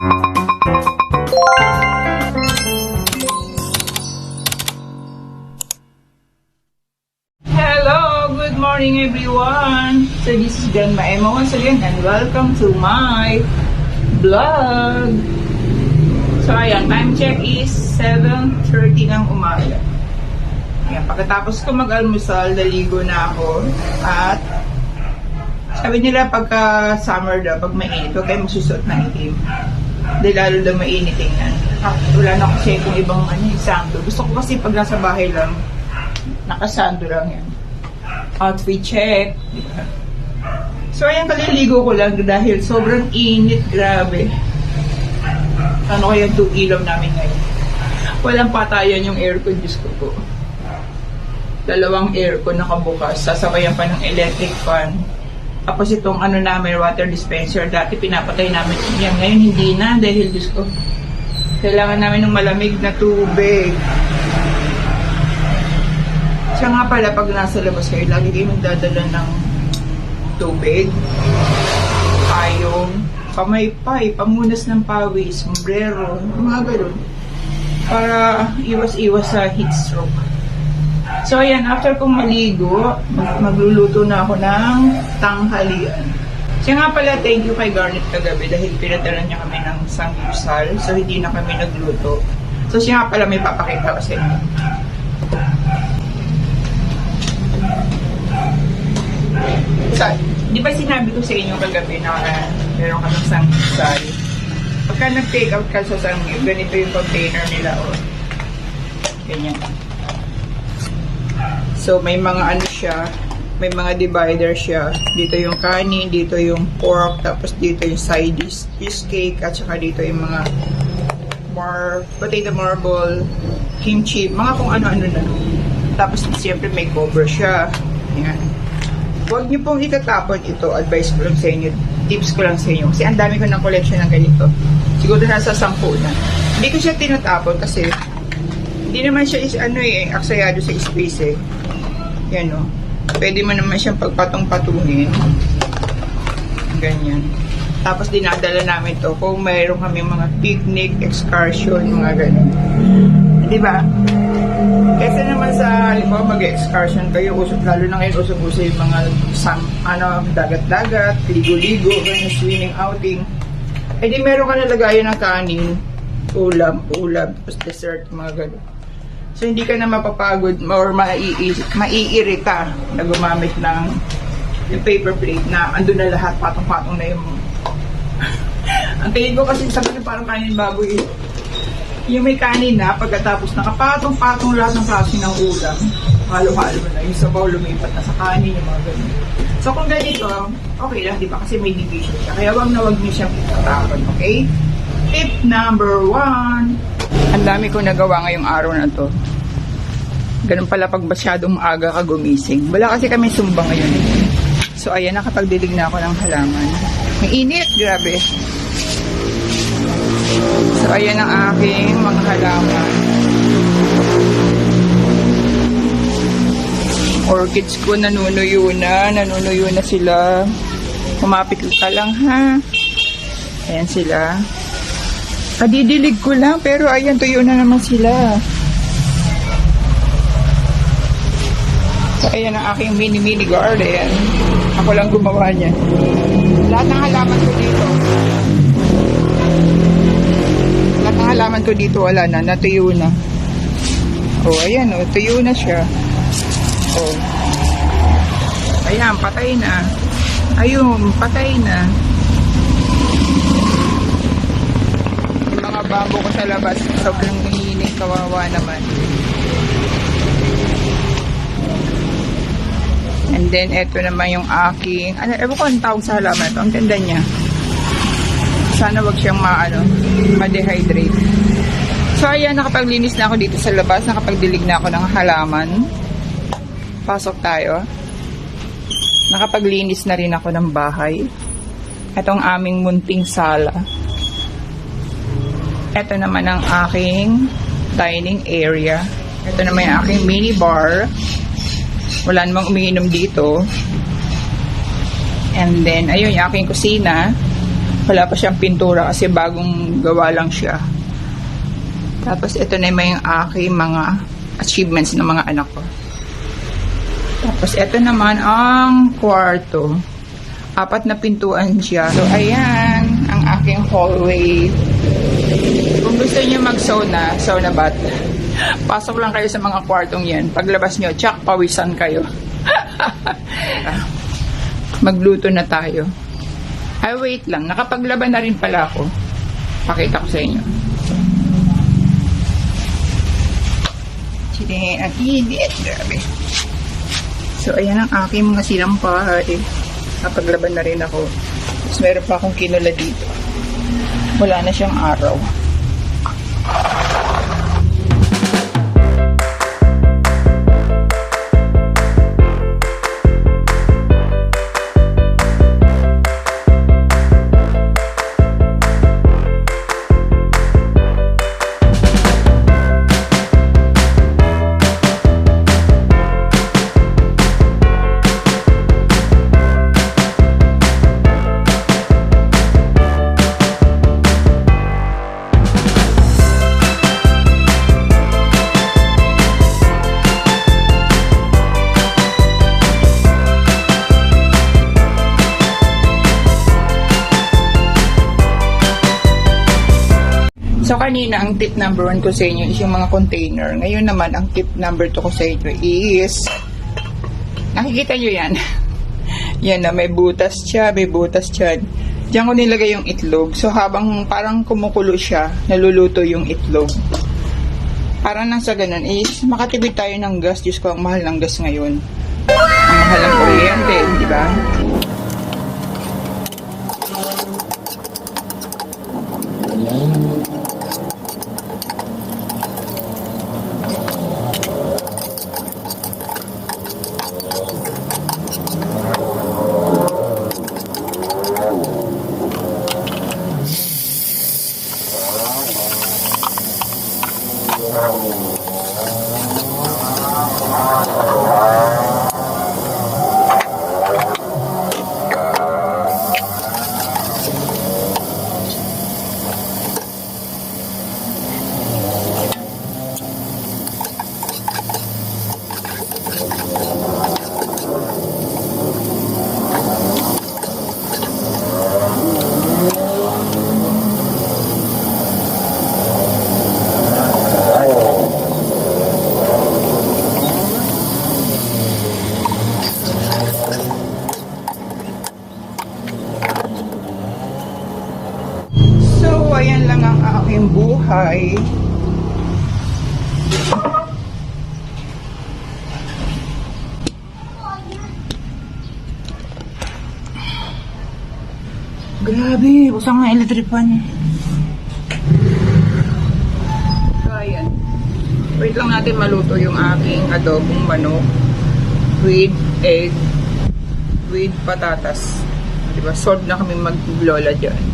Hello! Good morning everyone! So this is John Maema once again and welcome to my vlog! So ayan, time check is 7.30 ng umaga. Ayan, pagkatapos ko mag-almusal, naligo na ako at sabi nila pagka summer daw, pag mainit, huwag kayo magsusot ng itim. Dahil lalo daw mainit tingnan. Ah, wala na kasi kung ibang ano, yung sando. Gusto ko kasi pag nasa bahay lang, nakasando lang yan. Outfit check. So, ayan, kaliligo ko lang dahil sobrang init, grabe. Ano kaya itong ilaw namin ngayon? Walang patayan yung aircon, Diyos ko po. Dalawang aircon nakabukas, sasabayan pa ng electric fan. Tapos itong ano namin, water dispenser, dati pinapatay namin yan. Ngayon hindi na dahil Diyos ko. Kailangan namin ng malamig na tubig. Siya nga pala, pag nasa labas kayo, lagi kayo magdadala ng tubig, payong, pamaypay, pamunas ng pawis, sombrero, mga ganun. Para iwas-iwas sa heat stroke. So, ayan, after kong maligo, mag- magluluto na ako ng tanghalian. Siya nga pala, thank you kay Garnet kagabi dahil pinadala niya kami ng sanggipsal. So, hindi na kami nagluto. So, siya nga pala may papakita ko sa inyo. Sa, di ba sinabi ko sa inyo kagabi na uh, meron ka ng sanggipsal? Pagka nag-take out ka sa sanggip, ganito yung container nila. Oh. Ganyan. So, may mga ano siya, may mga divider siya. Dito yung kanin, dito yung pork, tapos dito yung side dish, fish cake, at saka dito yung mga mar potato marble, kimchi, mga kung ano-ano na. Tapos, siyempre may cover siya. Yan. Huwag niyo pong itatapon ito. Advice ko lang sa inyo. Tips ko lang sa inyo. Kasi ang dami ko ng collection ng ganito. Siguro nasa sampu na. Hindi ko siya tinatapon kasi hindi naman siya is ano eh, aksayado sa space eh. Yan o. Pwede mo naman siyang pagpatong-patungin. Ganyan. Tapos dinadala namin to kung mayroon kami mga picnic, excursion, mga ganun. Di ba? Kasi naman sa, halimbawa mag-excursion kayo, usap, lalo na ngayon usap-usap yung mga sam, ano, dagat-dagat, ligo-ligo, ganyan, swimming outing. Eh di meron ka nalagayan ng kanin, ulam, ulam, tapos dessert, mga ganun. So, hindi ka na mapapagod or maii- maiirita na gumamit ng yung paper plate na ando na lahat, patong-patong na yung ang tingin ko kasi sa ganun parang kanin baboy. Yung may kanin na, pagkatapos nakapatong-patong lahat ng klase ng ulam, halo-halo na. Yung sabaw lumipat na sa kanin, yung mga ganun. So kung ganito, okay lang, di ba? Kasi may division siya. Kaya wag na wag niyo siyang itatapon, okay? Tip number one. Ang dami ko nagawa ngayong araw na to. Ganun pala pag masyadong maaga ka gumising. Wala kasi kami sumba ngayon. So ayan, nakapagdilig na ako ng halaman. May init, grabe. So, ayan ang aking mga halaman. Orchids ko nanunuyo na, nanunuyo na sila. Kumapit ka lang ha. Ayan sila. Kadidilig ko lang, pero ayan, tuyo na naman sila. Ayan ang aking mini-mini garden. Ako lang gumawa niya. Lahat ng halaman ko dito. Lahat ng halaman ko dito wala na, natuyo na. Oh, ayan oh, tuyo na siya. Oh. Ayan, patay na. Ayun, patay na. Yung mga bambo ko sa labas, sobrang init, kawawa naman. And then, eto naman yung aking, ano, ewan ko ang tawag sa halaman ito. Ang ganda niya. Sana wag siyang maano, ma-dehydrate. So, ayan, nakapaglinis na ako dito sa labas. Nakapagdilig na ako ng halaman. Pasok tayo. Nakapaglinis na rin ako ng bahay. Ito ang aming munting sala. Ito naman ang aking dining area. Ito naman yung aking mini bar. Wala namang umiinom dito. And then, ayun yung aking kusina. Wala pa siyang pintura kasi bagong gawa lang siya. Tapos ito na yung aking mga achievements ng mga anak ko. Tapos ito naman ang kwarto. Apat na pintuan siya. So ayan, ang aking hallway. Kung gusto niyo mag-sauna, sauna bath, pasok lang kayo sa mga kwartong yan. Paglabas nyo, tsak, pawisan kayo. Magluto na tayo. Ay, wait lang. Nakapaglaban na rin pala ako. Pakita ko sa inyo. Sige, ang. So, ayan ang aking mga sinampay. Nakapaglaban na rin ako. Tapos meron pa akong kinula dito. Wala na siyang araw. So, kanina, ang tip number one ko sa inyo is yung mga container. Ngayon naman, ang tip number two ko sa inyo is, nakikita nyo yan. yan na, may butas siya, may butas siya. Diyan ko nilagay yung itlog. So, habang parang kumukulo siya, naluluto yung itlog. Para nang sa ganun is, makatipid tayo ng gas. Diyos ko, ang mahal ng gas ngayon. Ang mahal ng kuryente, di ba? So, ayan lang ang aking buhay. Grabe, usang nga electric fan. Ayan. Wait lang natin maluto yung aking adobong manok with egg with patatas. Diba? Solve na kami mag-lola dyan.